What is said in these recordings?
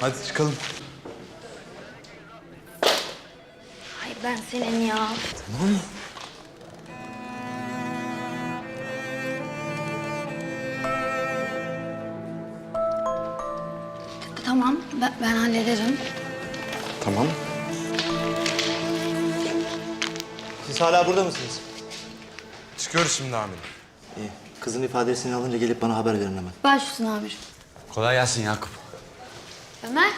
Hadi çıkalım. Ay ben senin ya. Tamam? Tamam ben, ben hallederim. Tamam. Siz hala burada mısınız? Çıkıyoruz şimdi amirim. İyi. Kızın ifadesini alınca gelip bana haber verin hemen. Baş üstüne amirim. Kolay gelsin Yakup. Ömer.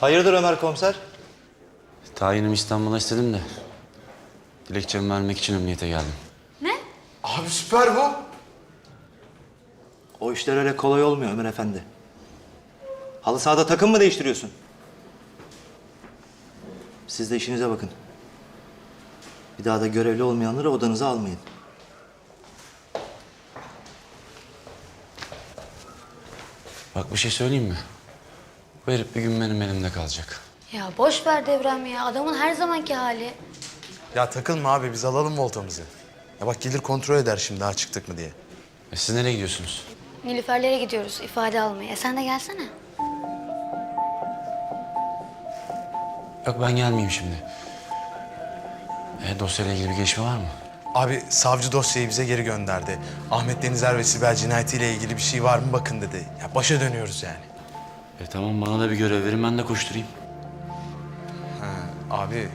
Hayırdır Ömer komiser? Tayinimi İstanbul'a istedim de. Dilekçemi vermek için emniyete geldim. Ne? Abi süper bu. O işler öyle kolay olmuyor Ömer efendi. Halı sahada takım mı değiştiriyorsun? Siz de işinize bakın. Bir daha da görevli olmayanları odanıza almayın. Bak bir şey söyleyeyim mi? Bu herif bir gün benim elimde kalacak. Ya boş ver Devrem ya. Adamın her zamanki hali. Ya takılma abi biz alalım voltamızı. Ya bak gelir kontrol eder şimdi ha çıktık mı diye. E siz nereye gidiyorsunuz? Nilüferlere gidiyoruz ifade almaya. E sen de gelsene. Yok ben gelmeyeyim şimdi. E dosyayla ilgili bir gelişme var mı? Abi savcı dosyayı bize geri gönderdi. Ahmet Denizer ve Sibel cinayetiyle ilgili bir şey var mı bakın dedi. Ya başa dönüyoruz yani. E tamam bana da bir görev verin ben de koşturayım. Abi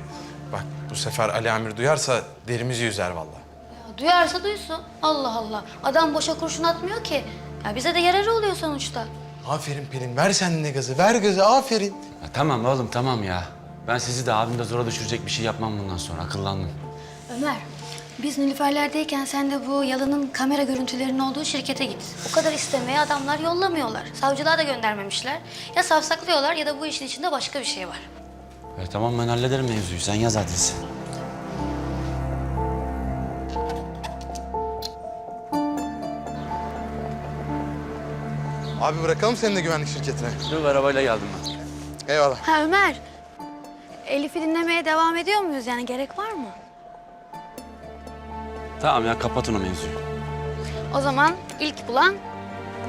bak bu sefer Ali Amir duyarsa derimizi yüzer vallahi. Ya duyarsa duysun. Allah Allah. Adam boşa kurşun atmıyor ki. Ya bize de yararı oluyor sonuçta. Aferin Pelin ver sen de gazı ver gazı aferin. Ya tamam oğlum tamam ya. Ben sizi de abim de zora düşürecek bir şey yapmam bundan sonra akıllandım. Ömer, biz Nilüferler'deyken sen de bu yalının kamera görüntülerinin olduğu şirkete git. O kadar istemeye adamlar yollamıyorlar. Savcılığa da göndermemişler. Ya savsaklıyorlar ya da bu işin içinde başka bir şey var. E tamam ben hallederim mevzuyu sen yaz adresi. Abi bırakalım seni de güvenlik şirketine. Dur arabayla geldim ben. Eyvallah. Ha Ömer, Elif'i dinlemeye devam ediyor muyuz? Yani gerek var mı? Tamam ya kapatın o mevzuyu. O zaman ilk bulan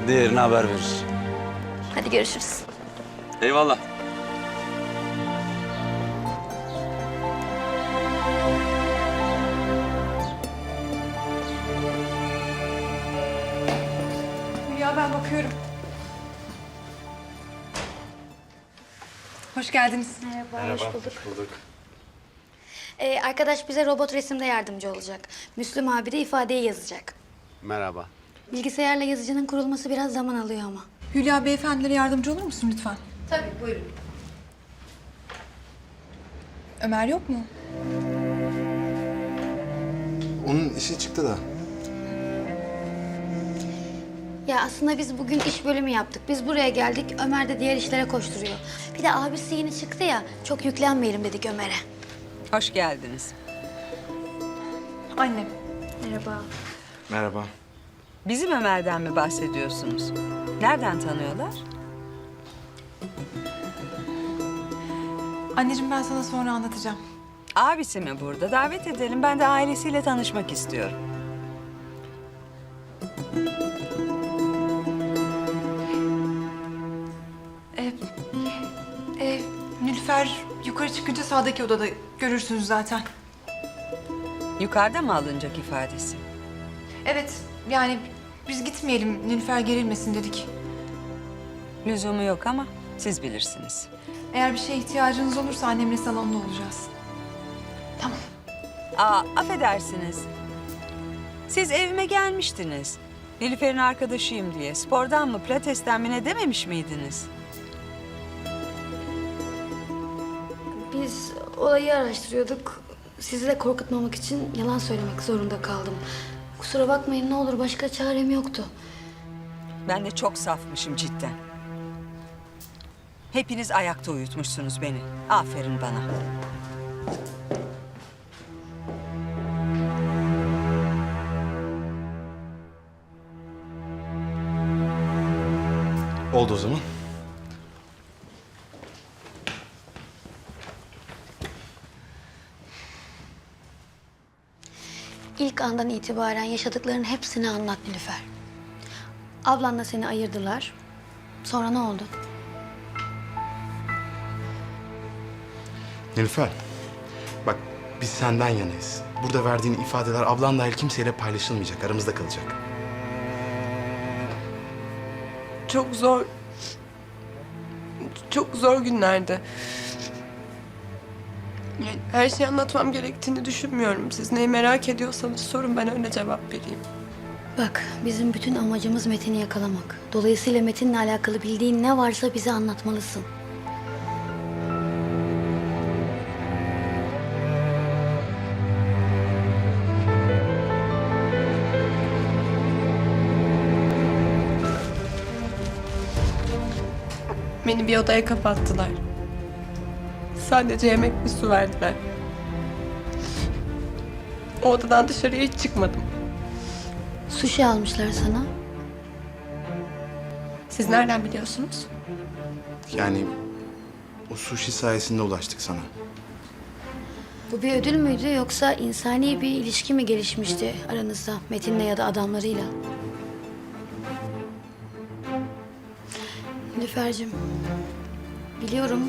Diğerine haber verir. hadi görüşürüz. Eyvallah. Hülya ben bakıyorum. Hoş geldiniz. Merhaba, hoş bulduk. Ee, arkadaş bize robot resimde yardımcı olacak. Müslüm abi de ifadeyi yazacak. Merhaba. Bilgisayarla yazıcının kurulması biraz zaman alıyor ama. Hülya beyefendilere yardımcı olur musun lütfen? Tabii, buyurun. Ömer yok mu? Onun işi çıktı da. Ya aslında biz bugün iş bölümü yaptık. Biz buraya geldik, Ömer de diğer işlere koşturuyor. Bir de abisi yeni çıktı ya, çok yüklenmeyelim dedik Ömer'e. Hoş geldiniz. Annem. Merhaba. Merhaba. Bizim Ömer'den mi bahsediyorsunuz? Nereden tanıyorlar? Anneciğim ben sana sonra anlatacağım. Abisi mi burada? Davet edelim. Ben de ailesiyle tanışmak istiyorum. Ee, e, Nülfer yukarı çıkınca sağdaki odada görürsünüz zaten. Yukarıda mı alınacak ifadesi? Evet yani biz gitmeyelim Nülfer gerilmesin dedik. Lüzumu yok ama siz bilirsiniz. Eğer bir şeye ihtiyacınız olursa annemle salonda olacağız. Tamam. Aa, affedersiniz. Siz evime gelmiştiniz. Nilüfer'in arkadaşıyım diye. Spordan mı, pilatesten mi ne dememiş miydiniz? Biz olayı araştırıyorduk. Sizi de korkutmamak için yalan söylemek zorunda kaldım. Kusura bakmayın ne olur başka çarem yoktu. Ben de çok safmışım cidden. Hepiniz ayakta uyutmuşsunuz beni. Aferin bana. Oldu o zaman. İlk andan itibaren yaşadıklarının hepsini anlat Nilüfer. Ablanla seni ayırdılar. Sonra ne oldu? Nilüfer, bak biz senden yanayız. Burada verdiğin ifadeler ablan dahil kimseyle paylaşılmayacak, aramızda kalacak. Çok zor. Çok zor günlerdi. Her şeyi anlatmam gerektiğini düşünmüyorum. Siz neyi merak ediyorsanız sorun ben öyle cevap vereyim. Bak bizim bütün amacımız Metin'i yakalamak. Dolayısıyla Metin'le alakalı bildiğin ne varsa bize anlatmalısın. Beni bir odaya kapattılar. Sadece yemek ve su verdiler. O odadan dışarıya hiç çıkmadım. Sushi almışlar sana. Siz nereden biliyorsunuz? Yani o sushi sayesinde ulaştık sana. Bu bir ödül müydü yoksa insani bir ilişki mi gelişmişti aranızda Metin'le ya da adamlarıyla? Nilüfer'cim, biliyorum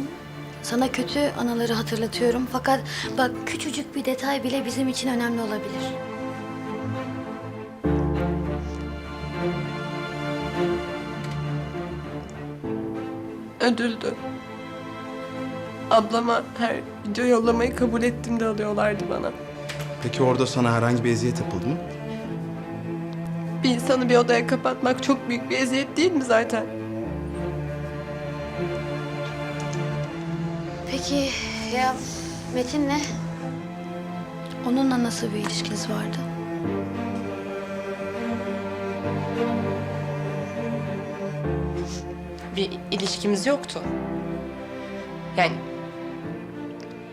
sana kötü anıları hatırlatıyorum fakat bak küçücük bir detay bile bizim için önemli olabilir. Ödüldü. Ablama her video yollamayı kabul ettim de alıyorlardı bana. Peki orada sana herhangi bir eziyet yapıldı mı? Bir insanı bir odaya kapatmak çok büyük bir eziyet değil mi zaten? Peki ya Metin'le? Onunla nasıl bir ilişkiniz vardı? bir ilişkimiz yoktu. Yani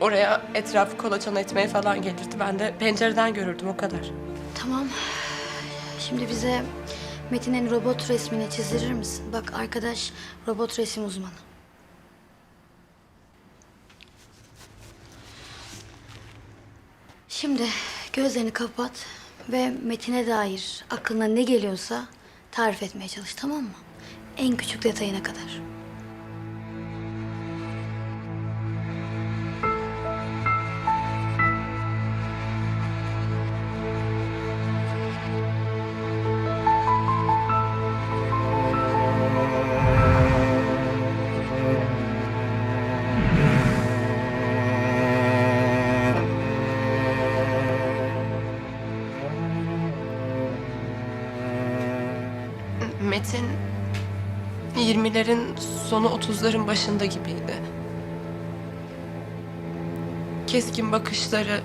oraya etrafı kolaçan etmeye falan gelirdi. Ben de pencereden görürdüm o kadar. Tamam. Şimdi bize Metin'in robot resmini çizdirir misin? Bak arkadaş robot resim uzmanı. Şimdi gözlerini kapat ve Metin'e dair aklına ne geliyorsa tarif etmeye çalış tamam mı? En küçük detayına kadar. Metin 20'lerin sonu 30'ların başında gibiydi. Keskin bakışları,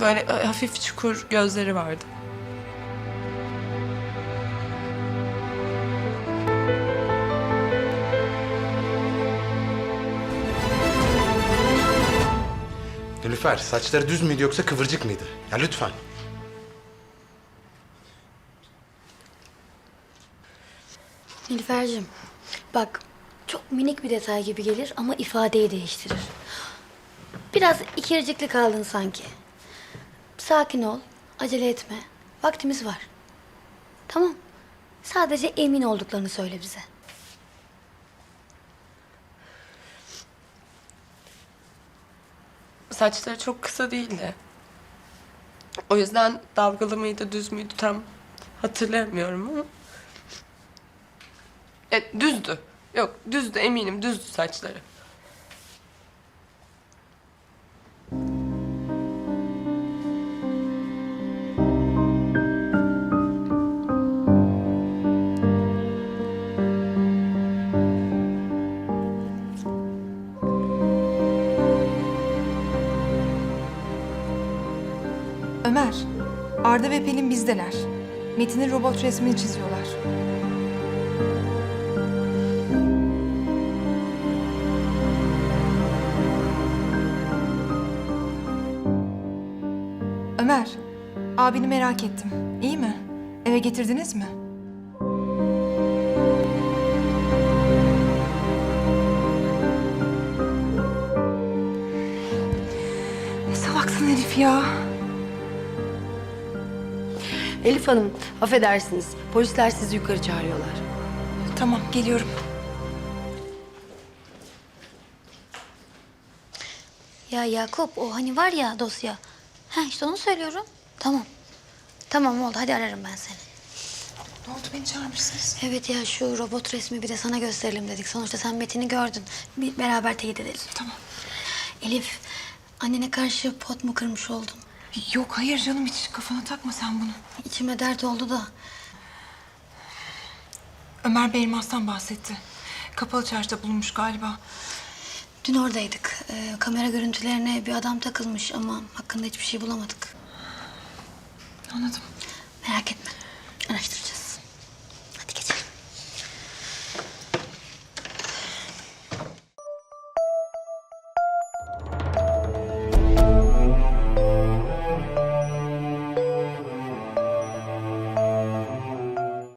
böyle hafif çukur gözleri vardı. Nilüfer, saçları düz müydü yoksa kıvırcık mıydı? Ya lütfen. Nilüfer'cim bak çok minik bir detay gibi gelir ama ifadeyi değiştirir. Biraz ikircikli kaldın sanki. Sakin ol, acele etme. Vaktimiz var. Tamam. Sadece emin olduklarını söyle bize. Saçları çok kısa değildi. O yüzden dalgalı mıydı, düz müydü tam hatırlamıyorum ama. E, düzdü. Yok, düzdü eminim, düzdü saçları. Ömer, Arda ve Pelin bizdeler. Metin'in robot resmini çiziyorlar. Ömer, abini merak ettim. İyi mi? Eve getirdiniz mi? Ne salaksın herif ya. Elif Hanım, affedersiniz. Polisler sizi yukarı çağırıyorlar. Tamam, geliyorum. Ya Yakup o hani var ya dosya. Ha işte onu söylüyorum. Tamam. Tamam oldu hadi ararım ben seni. Ne oldu beni çağırmışsınız? Evet ya şu robot resmi bir de sana gösterelim dedik. Sonuçta sen Metin'i gördün. Bir beraber teyit edelim. Tamam. Elif annene karşı pot mu kırmış oldun? Yok hayır canım hiç kafana takma sen bunu. İçime dert oldu da. Ömer Bey Elmas'tan bahsetti. Kapalı çarşıda bulunmuş galiba. Dün oradaydık. Ee, kamera görüntülerine bir adam takılmış ama hakkında hiçbir şey bulamadık. Anladım. Merak etme.